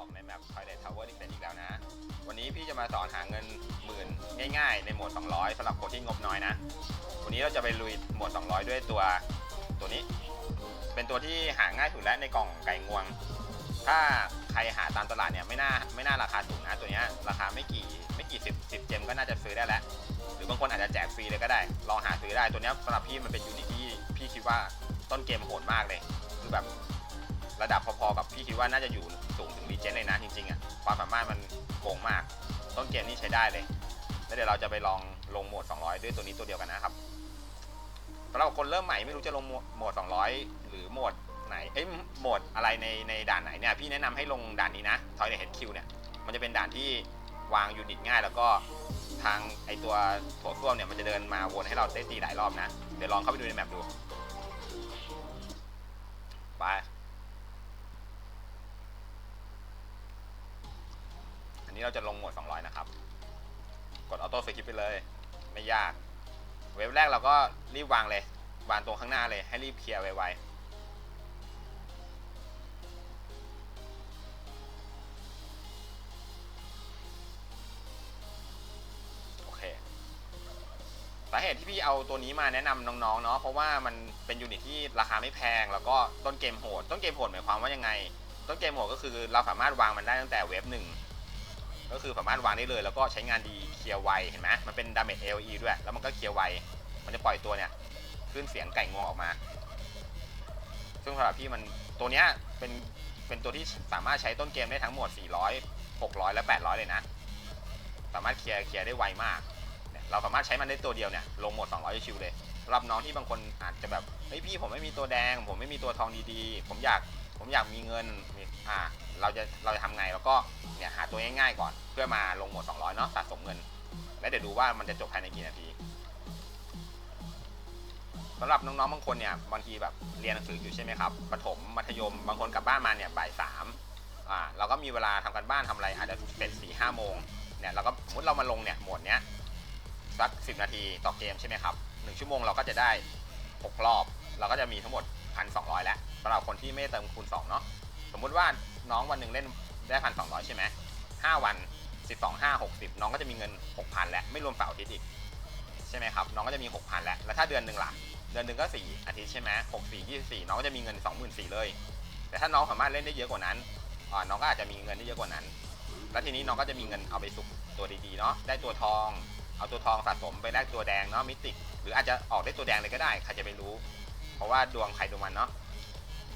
บอกในแมป Toilet Tower Defense อีกแล้วนะ วันนี้พี่จะมาสอนหาเงินหมื่นง่ายๆ ในโหมด 200สำหรับคนที่งบน้อยนะ วันนี้เราจะไปลุยโหมด 200 ด้วยตัวตัวนี้ เป็นตัวที่หาง่ายสุดแล้วในกล่องไก่งวง ถ้าใครหาตามตลาดเนี่ยไม่น่าไม่น่าราคาสูงนะตัวนี้ราคาไม่กี่ไม่กี่สิบสิบเจมก็น่าจะซื้อได้แล้ว หรือบางคนอาจจะแจกฟรีเลยก็ได้ ลองหาซื้อได้ตัวนี้สำหรับพี่มันเป็นยูนิตที่พี่คิดว่าต้นเกมโหดมากเลย คือแบบ ระดับพอๆกับพี่คิดว่าน่าจะอยู่สูงถึงรีเจนเลยนะจริงๆอะความสามารถมันโกงมาก ต้นเกมนี่ใช้ได้เลย แล้วเดี๋ยวเราจะไปลองลงโหมด 200 ด้วยตัวนี้ตัวเดียวกันนะครับสำหรับคนเริ่มใหม่ไม่รู้จะลงโหมด 200 หรือโหมดไหนเอ้ยโหมดอะไรในในด่านไหนเนี่ยพี่แนะนำให้ลงด่านนี้นะทอยเฮด HQ เนี่ยมันจะเป็นด่านที่วางยูนิตง่ายแล้วก็ทางไอตัวโถส้วมเนี่ยมันจะเดินมาวนให้เราได้ตีหลายรอบนะ เดี๋ยวลองเข้าไปดูในแมปดู ไป อั นี้เราจะลงหมด200 นะครับ กดออโต้สกิปไปเลย ไม่ยาก เว็บแรกเราก็รีบวางเลย วางตรงข้างหน้าเลยให้รีบเคลียร์ไวๆ โอเค สาเหตุที่พี่เอาตัวนี้มาแนะนำน้องๆ เนาะ เพราะว่ามันเป็นยูนิตที่ราคาไม่แพง แล้วก็ต้นเกมโหด ต้นเกมโหดหมายความว่ายังไง ต้นเกมโหดก็คือเราสามารถวางมันได้ตั้งแต่เว็บหนึ่ง ก็คือสามารถวางได้เลยแล้วก็ใช้งานดีเคลียร์ไวเห็นไหมมันเป็นดาเมจ AOE ด้วย แล้วมันก็เคลียร์ไวมันจะปล่อยตัวเนี่ยขึ้นเสียงไก่งวงออกมา ซึ่งสำหรับพี่มันตัวเนี้ยเป็นเป็นตัวที่สามารถใช้ต้นเกมได้ทั้งหมด 400 600 และ 800 เลยนะ สามารถเคลียร์เคลียร์ได้ไวมากเราสามารถใช้มันได้ตัวเดียวเนี่ยลงหมด 200 ชิวเลยรับน้องที่บางคนอาจจะแบบเฮ้ยพี่ผมไม่มีตัวแดง ผมไม่มีตัวทองดีๆ ผมอยาก ผมอยากมีเงินอ่าเราจะเราจะทำไงแล้วก็เนี่ยหาตัวง่ายๆก่อนเพื่อมาลงหมด200เนาะสะสมเงิน แล้วเดี๋ยวดูว่ามันจะจบภายในกี่นาทีสำหรับน้องๆบางคนเนี่ยบางทีแบบเรียนหนังสืออยู่ใช่ไหมครับประถมมัธยมบางคนกลับบ้านมาเนี่ยบ่ายสามอ่าเราก็มีเวลาทำกันบ้านทำอะไรอาจจะเสร็จสี่ห้าโมงเนี่ยเราก็สมมติเรามาลงเนี่ยโหมดเนี้ยสักสิบนาทีต่อเกมใช่ไหมครับหนึ่งชั่วโมงเราก็จะได้หกรอบ เราก็จะมีทั้งหมด พันสองร้อยแล้วสำหรับคนที่ไม่เติมคูณสองเนาะสมมุติว่าน้องวันหนึ่งเล่นได้พันสองร้อยใช่ไหมห้าวัน 12 5 60 น้องก็จะมีเงิน 6,000 แล้ว ไม่รวมเสาร์อาทิตย์อีก ใช่ไหมครับ น้องก็จะมี 6,000 แล้ว แล้วถ้าเดือนหนึ่งล่ะ เดือนหนึ่งก็ 4 อาทิตย์ใช่ไหม6 4 24 น้องก็จะมีเงิน 24,000 เลย แต่ถ้าน้องสามารถเล่นได้เยอะกว่านั้นอ่าน้องก็อาจจะมีเงินได้เยอะกว่านั้น แล้วทีนี้น้องก็จะมีเงินเอาไปสุกตัวดีๆเนาะ ได้ตัวทอง เอาตัวทองสะสมไปแลกตัวแดงเนาะ มิติ หรืออาจจะออกได้ตัวแดงเลยก็ได้ ใครจะไปรู้ เพราะว่าดวงใครดวงมันเนาะ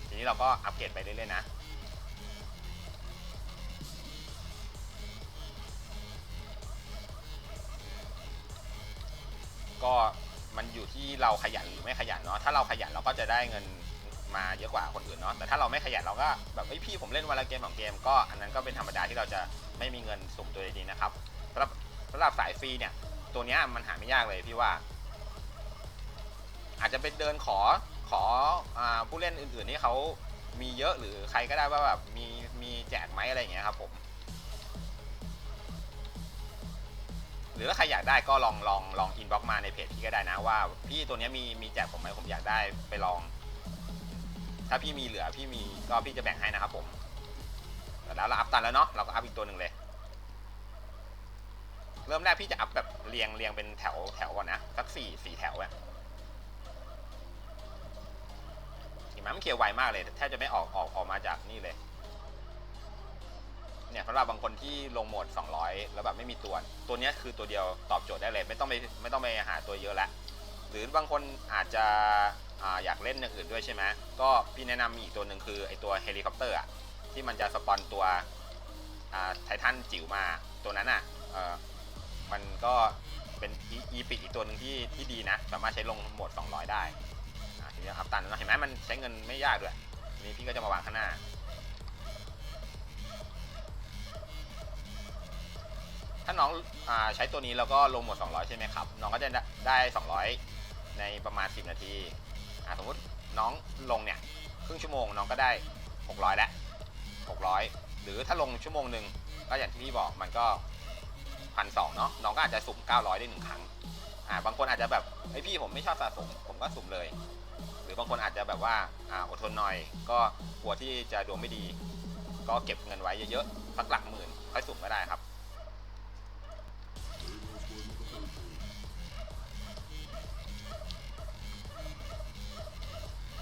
ทีนี้เราก็อัปเกรดไปเรื่อยๆนะก็มันอยู่ที่เราขยันหรือไม่ขยันเนาะถ้าเราขยันเราก็จะได้เงินมาเยอะกว่าคนอื่นเนาะแต่ถ้าเราไม่ขยันเราก็แบบเฮ้ยพี่ผมเล่นวันละเกมสองเกมก็อันนั้นก็เป็นธรรมดาที่เราจะไม่มีเงินสุ่มตัวดีนะครับสำหรับสำหรับสายฟรีเนี่ยตัวเนี้ยมันหาไม่ยากเลยพี่ว่า อาจจะเป็นเดินขอ ออผู้เล่นอื่นๆที่เขามีเยอะหรือใครก็ได้ว่าแบบมีมีแจกไหมอะไรอย่างเงี้ยครับผม หรือถ้าใครอยากได้ก็ลองลองลองอินบ็อกมาในเพจพี่ก็ได้นะว่า พี่ตัวนี้มีมีแจกผมไหมผมอยากได้ไปลอง ถ้าพี่มีเหลือพี่มีก็พี่จะแบ่งให้นะครับผมแต่แล้วเราอัพตันแล้วเนาะเราก็อัพอีกตัวหนึ่งเลย เริ่มแรกพี่จะอัพแบบเรียงเรียงเป็นแถวแถวก่อนนะสักสี่สี่แถวอะเห็นไห มมันเคลียร์ไวมากเลยแทบจะไม่ออกออกออกมาจากนี่เลย เนี่ยสำหรับบางคนที่ลงโหมด 200 แล้วแบบไม่มีตัว ตัวนี้คือตัวเดียวตอบโจทย์ได้เลย ไม่ต้องไปไม่ต้องไปหาตัวเยอะล้วหรือบางคนอาจจะอ่าอยากเล่นอย่างอื่นด้วยใช่ไหมก็พี่แนะนำอีกตัวหนึ่งคือไอตัวเฮลิคอปเตอร์อะที่มันจะสปอนตัวไททันจิ๋วมาตัวนั้นอะมันก็เป็นอีพิกอีกตัวหนึ่งที่ที่ดีนะ สามารถใช้ลงโหมด 200 ได้ นี้อัพตันเห็นไหมมันใช้เงินไม่ยากด้วยนี่พี่ก็จะมาวางข้างหน้าถ้าน้องอใช้ตัวนี้แล้วก็ลงหมด 200 ใช่ไหมครับ น้องก็จะได้ 200 ในประมาณ 10 นาทีสมมติน้องลงเนี่ยครึ่งชั่วโมงน้องก็ได้ 600 แล้ว 600 หรือถ้าลงชั่วโมงหนึ่งก็อย่างที่พี่บอกมันก็พันสเนาะน้องก็อาจจะสุ่ม 900 ได้หนึ่งครั้ง อ่าบางคนอาจจะแบบไอพี่ผมไม่ชอบสะสมผมก็สุ่มเลย หรือบางคนอาจจะแบบว่าอ่าอดทนหน่อย ก็กลัวที่จะดวงไม่ดี ก็เก็บเงินไว้เยอะๆสักหลักหมื่นค่อยสุ่มก็ได้ครับ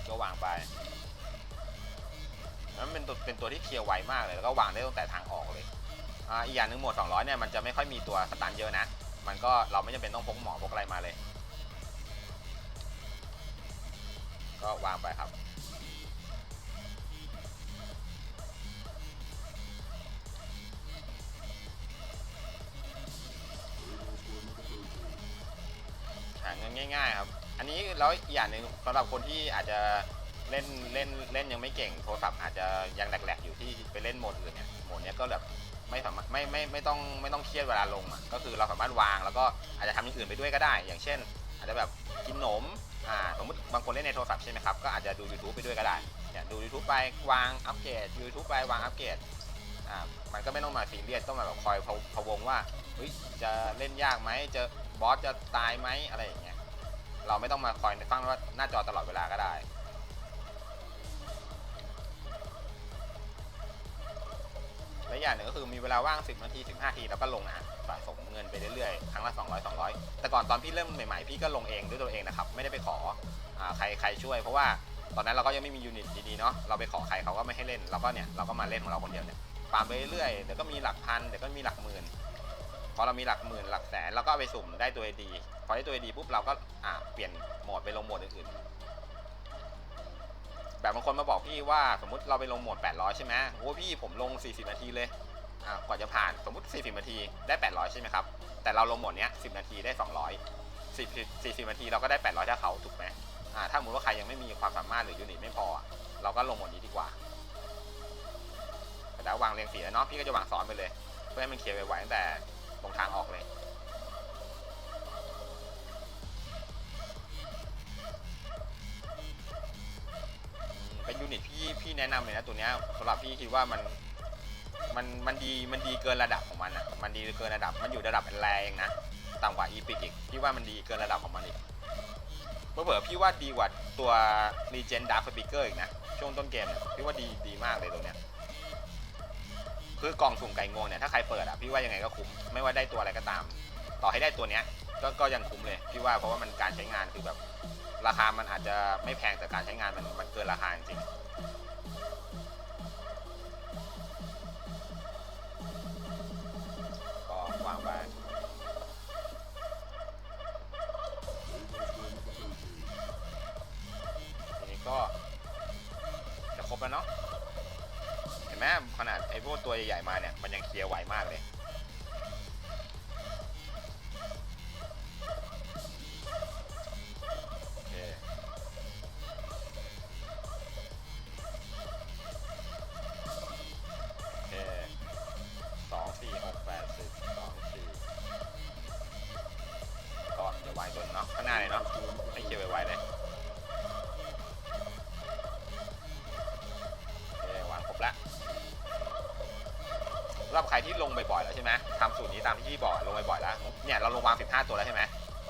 ก็วางไปแล้วมันเป็นตัวเป็นตัวที่เคลียร์ไวมากเลยแล้วก็วางได้ตั้งแต่ทางออกเลยอ่าอีกอย่างหนึ่งหมวด200เนี่ยมันจะไม่ค่อยมีตัวสตันเยอะนะ มันก็เราไม่จำเป็นต้องพกหมอพกอะไรมาเลย ก็วางไปครับ หาเงินง่าย ๆ ครับ อันนี้แล้วอีกอย่างหนึ่งสำหรับคนที่อาจจะเล่นเล่นเล่นยังไม่เก่งโทรศัพท์อาจจะยังแหลกๆอยู่ที่ไปเล่นโหมดอื่นเนี่ยโหมดเนี้ยก็แบบไม่สามารถไม่ไม่ไม่ต้องไม่ต้องเครียดเวลาลงอะก็คือเราสามารถวางแล้วก็อาจจะทำอย่างอื่นไปด้วยก็ได้ อย่างเช่น อาจจะแบบกินขนม อ่าสมมติบางคนเล่นในโทรศัพท์ใช่ไหมครับ ก็อาจจะดู YouTube ไปด้วยก็ได้เนี่ยดู YouTube ไปวางอัปเกรด YouTube ไปวางอัปเกรดอ่ามันก็ไม่ต้องมาซีเรียสต้องมาแบบคอยพะพะวงว่าเฮ้ยจะเล่นยากไหมจะบอสจะตายไหมอะไรอย่างเงี้ยเราไม่ต้องมาคอยฟังว่าหน้าจอตลอดเวลาก็ได้และอย่างหนึ่งก็คือมีเวลาว่าง 10 นาที 15 นาที แล้วก็ลงนะ สะสมเงินไปเรื่อยๆ ครั้งละ 200 200 แต่ก่อนตอนพี่เริ่มใหม่ๆ พี่ก็ลงเองด้วยตัวเองนะครับ ไม่ได้ไปขออใครใครช่วย เพราะว่าตอนนั้นเราก็ยังไม่มียูนิตดีๆเนาะ เราไปขอใครเขาก็ไม่ให้เล่น เราก็เนี่ยเราก็มาเล่นของเราคนเดียวเนี่ยฟาร์มไปเรื่อยๆ เดี๋ยวก็มีหลักพัน เดี๋ยวก็มีหลักหมื่น พอเรามีหลักหมื่นหลักแสนเราก็ไปสุ่มได้ตัวดี พอได้ตัวดีปุ๊บเราก็อ่าเปลี่ยนโหมดไปลงโหมดอื่นๆแบบบางคนมาบอกพี่ว่าสมมติเราไปลงโหมด 800 ใช่ไหมโอ้พี่ผมลง 40 นาทีเลย กว่าจะผ่านสมมติ 40 นาทีได้ 800 ใช่ไหมครับ แต่เราลงหมดเนี้ย 10 นาทีได้ 200 10 40 นาทีเราก็ได้ 800ถ้าเขาถูกไหมอ่าถ้าสมมติว่าใครยังไม่มีความสามารถหรือยูนิตไม่พอ เราก็ลงหมดนี้ดีกว่าแต่แล้ววางเรียงสีแล้วเนาะพี่ก็จะวางซ้อนไปเลย เพื่อให้มันเคลียร์ไวๆตั้งแต่ตรงทางออกเลยเป็นยูนิตพี่พี่แนะนำเลยนะตัวเนี้ยสำหรับพี่คิดว่ามัน มันมันดีมันดีเกินระดับของมันอะ มันดีเกินระดับ มันอยู่ระดับแรงนะ ต่ำกว่าอีพิกอีก พี่ว่ามันดีเกินระดับของมันอีกเผื่อพี่ว่าดีกว่าตัว Regen Dark Speaker อีกนะ ช่วงต้นเกมเนี่ยพี่ว่าดีดีมากเลยตัวเนี้ย คือกล่องสุ่มไก่งวงเนี่ยถ้าใครเปิดอะพี่ว่ายังไงก็คุ้ม ไม่ว่าได้ตัวอะไรก็ตาม ต่อให้ได้ตัวเนี้ย ก็ก็ยังคุ้มเลย พี่ว่าเพราะว่ามันการใช้งานคือแบบ ราคามันอาจจะไม่แพงแต่การใช้งานมันมันเกินราคาจริง จะครบแล้วเนาะเห็นไหมขนาดไอ้พวกตัวใหญ่ๆมาเนี่ยมันยังเคลียร์ไหวมากเลยโอเคโอเคสองสี่หกแปดสิบสองสี่ก็เดี๋ยววางจนเนาะข้างหน้าเลยเนาะให้เคลียร์ไวๆเลยโอเควางครบแล้วสำหรับใครที่ลงบ่อยๆ แล้วใช่ไหมทำสูตรนี้ตามที่พี่บอกลงบ่อยแล้วเนี่ยเราลงวาง 15 ตัวแล้วใช่ไหม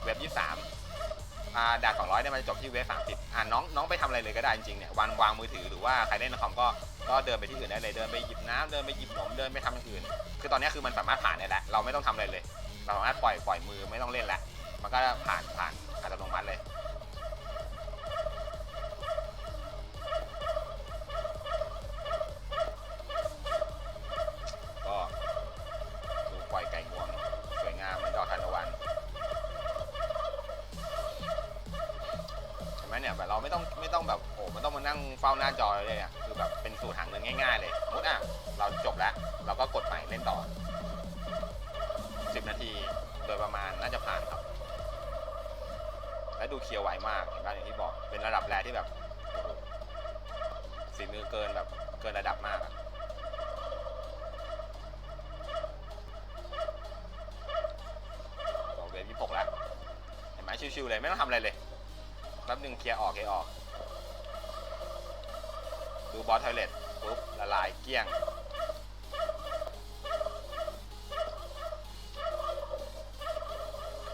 เว็บ 23อ่าดาน200เนี่ยมันจะจบที่เวฟ30อ่าน้องน้องไปทำอะไรเลยก็ได้จริงๆเนี่ยวางวางมือถือหรือว่าใครเล่นคอมก็ก็เดินไปที่อื่นได้เลยเดินไปหยิบน้ำเดินไปหยิบนมเดินไปทำอย่างอื่น คือตอนนี้คือมันสามารถผ่านได้แล้วเราไม่ต้องทำอะไรเลย เราสามารถปล่อยปล่อยมือไม่ต้องเล่นแล้วมันก็ผ่านผ่านอัตโนมัติเลย ก็ดูปล่อยไก่งวงสวยงามเหมือนดอกทานตะวัน ใช่ไหม เนี่ยแบบเราไม่ต้องไม่ต้องแบบโอ้ไม่ต้องมานั่งเฝ้าหน้าจอเลยอะคือแบบเป็นสูตรหาเงินง่าย ๆ เลยสมมติอะเราจบแล้วเราก็กดใหม่เล่นต่อ 10 นาทีโดยประมาณน่าจะผ่านครับ และดูเคลียร์ไวมากเห็นป่ะอย่างที่บอกเป็นระดับแรที่แบบโอ้โหฝีมือเกินแบบเกินระดับมากอะบอกเวฟยี่หกแล้วเห็นไหมชิวๆเลยไม่ต้องทำอะไรเลย ป๊บหนึ่งเคลียร์ออกเคลียร์ออก ดูบอสทอยเลตปุ๊บละลายเกลี้ยง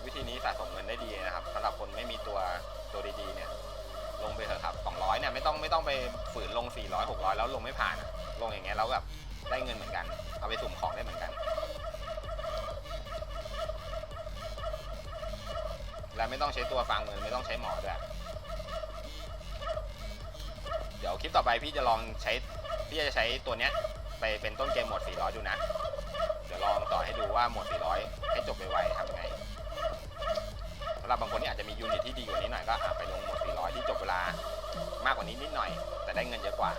วิธีนี้สะสมเงินได้ดีนะครับสำหรับคนไม่มีตัวตัวดีๆเนี่ยลงไปเถอะครับ 200 เนี่ยไม่ต้องไม่ต้องไปฝืนลง 400 600 แล้วลงไม่ผ่าน ลงอย่างเงี้ยแล้วแบบได้เงินเหมือนกัน เอาไปสุ่มของได้เหมือนกัน และไม่ต้องใช้ตัวฟาร์มเงินไม่ต้องใช้หมอด้วย เดี๋ยวคลิปต่อไปพี่จะลองใช้พี่จะใช้ตัวเนี้ยไปเป็นต้นเกมโหมด 400 ดูนะ เดี๋ยวลองต่อให้ดูว่าโหมด 400 ให้จบไวๆทำยังไงสำหรับบางคนที่อาจจะมียูนิตที่ดีกว่านี้หน่อยก็อะไปลงโหมด 400 ที่จบเวลามากกว่านี้นิดหน่อย แต่ได้เงินเยอะกว่า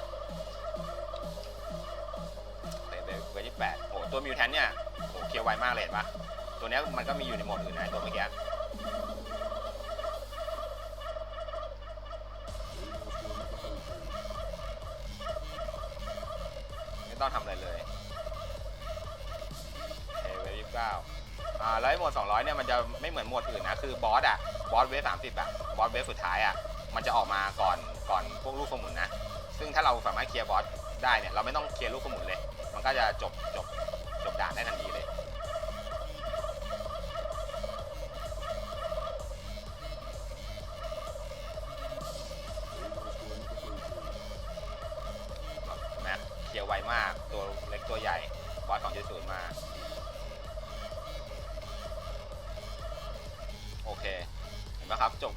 เบเบเบที่8โอ้ตัวมิวแทนเนี่ยโอ้เคลียร์ไวมากเลยปะตัวเนี้ยมันก็มีอยู่ในโหมดอื่นนะไอ้ตัวเมื่อกี้ ไม่ต้องทำอะไร เลยเอเวฟยี่สิบเก้าอ่าแล้วไอ้โหมด200 เนี่ยมันจะไม่เหมือนโหมดอื่นนะ คือบอสอะบอสเวฟสามสิบอะบอสเวฟสุดท้ายอะมันจะออกมาก่อนก่อนพวกลูกสมุนนะ ซึ่งถ้าเราสามารถเคลียร์บอสได้เนี่ย เราไม่ต้องเคลียร์ลูกสมุนเลย มันก็จะจบจบจบด่านได้ทันที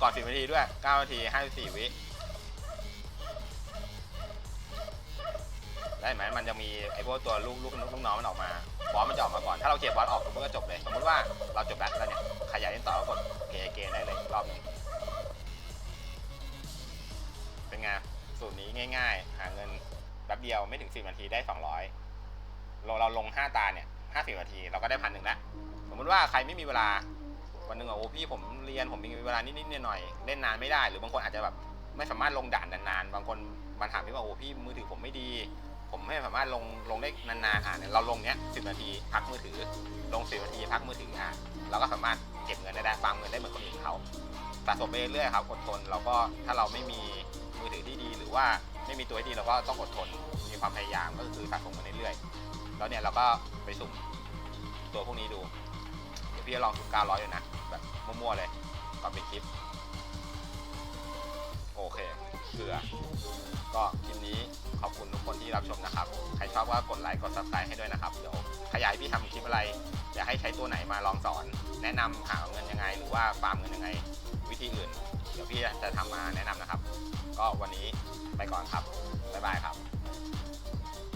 ก่อน10นาทีด้วย9นาที54วิได้ไหมมันจะมีไอ้พวกตัวลูกลูกลูกน้องมันออกมาบอสมันจะออกมาก่อน ถ้าเราเคลียร์บอสออกมันก็จบเลย สมมติว่าเราจบแล้วแล้วเนี่ยใครอยากเล่นต่อก็กดเพย์เกนได้เลยรอบหนึงเป็นไงสูตรนี้ง่ายๆ หาเงินแป๊บเดียวไม่ถึง 10 นาทีได้ 200เราเราลง 5 ตาเนี่ย 50 นาทีเราก็ได้พันหนึ่งแล้วสมมติว่าใครไม่มีเวลา วันหนึ่งอะโอ้พี่ผมเรียนผมมีเวลานิดๆหน่อยๆเล่นนานไม่ได้ หรือบางคนอาจจะแบบไม่สามารถลงด่านนานๆบางคนมาถามพี่ว่าโอ้พี่มือถือผมไม่ดี ผมไม่สามารถลงลงได้นานๆอะเนี่ยเราลงเนี้ย10นาทีพักมือถือ ลง10นาทีพักมือถืออะเราก็สามารถเก็บเงินได้ได้ฟาร์มเงินได้เหมือนคนอื่นเขาสะสมไปเรื่อยๆครับอดทนเราก็ถ้าเราไม่มีมือถือที่ดีหรือว่าไม่มีตัวที่ดีเราก็ต้องอดทนมีความพยายามก็คือสะสมกันเรื่อยๆแล้วเนี่ยเราก็ไปสุ่มตัวพวกนี้ดู พี่จะลองสุ่ม900เลยนะ แบบมั่วๆเลยก่อนปิดคลิป โอเคเกลือก็คลิปนี้ขอบคุณทุกคนที่รับชมนะครับ ใครชอบก็กดไลค์กด subscribe ให้ด้วยนะครับ เดี๋ยวขยายพี่ทำคลิปอะไรอยากให้ใช้ตัวไหนมาลองสอน แนะนำหาเงินยังไง หรือว่าฟาร์มเงินยังไง วิธีอื่น เดี๋ยวพี่จะทำมาแนะนำนะครับ ก็วันนี้ไปก่อนครับ บ๊ายบายครับ